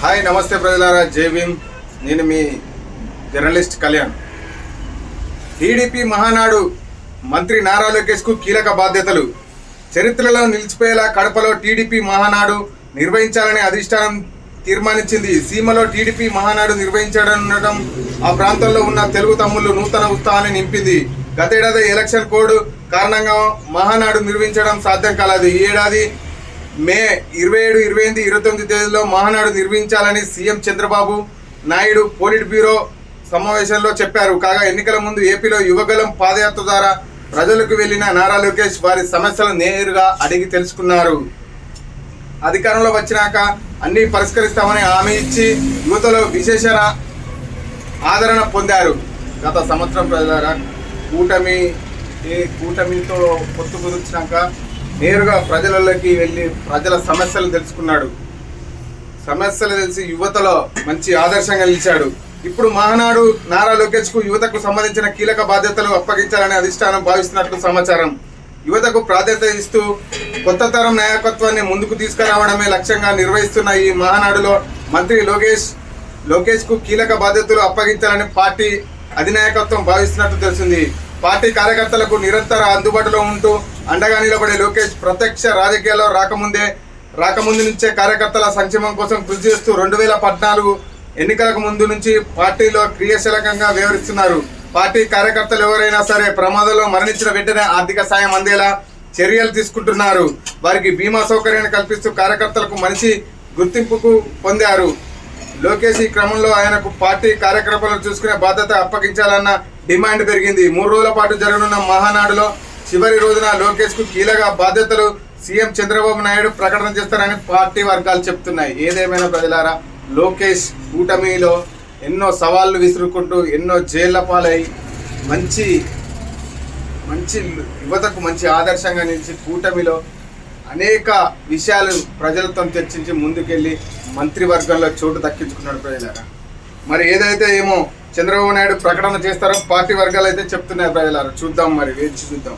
Hi నమస్తే ప్రజలారా. జై నేను మీ జర్నలిస్ట్ కళ్యాణ్. టీడీపీ మహానాడు మంత్రి నారా లోకేష్కు కీలక బాధ్యతలు. చరిత్రలో నిలిచిపోయేలా కడపలో టీడీపీ మహానాడు నిర్వహించాలని అధిష్టానం తీర్మానించింది. సీమలో టీడీపీ మహానాడు నిర్వహించడం ఆ ప్రాంతంలో ఉన్న తెలుగు తమ్ముళ్ళు నూతన ఉత్సాహాన్ని నింపింది. గతేడాది ఎలక్షన్ కోడ్ కారణంగా మహానాడు నిర్వహించడం సాధ్యం కాలేదు. ఈ ఏడాది మే ఇరవై ఏడు ఇరవై ఎనిమిది ఇరవై తొమ్మిది తేదీలో మహానాడు నిర్మించాలని CM Chandrababu Naidu politburo సమావేశంలో చెప్పారు. కాగా ఎన్నికల ముందు ఏపీలో యువగలం పాదయాత్ర ద్వారా ప్రజలకు వెళ్ళిన నారా లోకేష్ వారి సమస్యలను నేరుగా అడిగి తెలుసుకున్నారు. అధికారంలో వచ్చినాక అన్ని పరిష్కరిస్తామని హామీ ఇచ్చి యువతలో విశేష ఆదరణ పొందారు. గత సంవత్సరం ప్రజలారా కూటమి ఏ కూటమితో పొత్తు కుదిర్చినాక నేరుగా ప్రజలలోకి వెళ్ళి ప్రజల సమస్యలు తెలుసుకున్నాడు. సమస్యలు తెలిసి యువతలో మంచి ఆదర్శంగా నిలిచాడు ఇప్పుడు మహానాడు నారా లోకేష్కు యువతకు సంబంధించిన కీలక బాధ్యతలు అప్పగించాలని అధిష్టానం భావిస్తున్నట్లు సమాచారం. యువతకు ప్రాధాన్యత ఇస్తూ కొత్త తరం నాయకత్వాన్ని ముందుకు తీసుకురావడమే లక్ష్యంగా నిర్వహిస్తున్న ఈ మహానాడులో మంత్రి లోకేష్ లోకేష్కు కీలక బాధ్యతలు అప్పగించాలని పార్టీ అధినాయకత్వం భావిస్తున్నట్టు తెలిసింది. పార్టీ కార్యకర్తలకు నిరంతర అందుబాటులో ఉంటూ అండగా నిలబడే లోకేష్ ప్రత్యక్ష రాజకీయాల్లో రాకముందే రాకముందు నుంచే కార్యకర్తల సంక్షేమం కోసం కృషి చేస్తూ రెండు వేల పద్నాలుగు ఎన్నికలకు ముందు నుంచి పార్టీలో క్రియాశీలకంగా వ్యవహరిస్తున్నారు. పార్టీ కార్యకర్తలు ఎవరైనా సరే ప్రమాదంలో మరణించిన వెంటనే ఆర్థిక సాయం అందేలా చర్యలు తీసుకుంటున్నారు. వారికి బీమా సౌకర్యాన్ని కల్పిస్తూ కార్యకర్తలకు మంచి గుర్తింపుకు పొందారు. లోకేష్ ఈ క్రమంలో ఆయనకు పార్టీ కార్యక్రమాలను చూసుకునే బాధ్యత అప్పగించాలన్న డిమాండ్ పెరిగింది. మూడు రోజుల పాటు జరగనున్న మహానాడులో చివరి రోజున లోకేష్కు కీలక బాధ్యతలు సీఎం చంద్రబాబు నాయుడు ప్రకటన చేస్తారని పార్టీ వర్గాలు చెప్తున్నాయి. ఏదేమైనా ప్రజలారా లోకేష్ కూటమిలో ఎన్నో సవాళ్ళు విసురుకుంటూ ఎన్నో జైళ్ళ పాలై మంచి మంచి యువతకు మంచి ఆదర్శంగా నిలిచి కూటమిలో అనేక విషయాలు ప్రజలతో చర్చించి ముందుకెళ్ళి మంత్రివర్గంలో చోటు దక్కించుకున్నాడు ప్రజలారా. మరి ఏదైతే ఏమో చంద్రబాబు నాయుడు ప్రకటన చేస్తారో పార్టీ వర్గాలు అయితే చెప్తున్నాయి ప్రజలారా. చూద్దాం మరి వేచి చూద్దాం.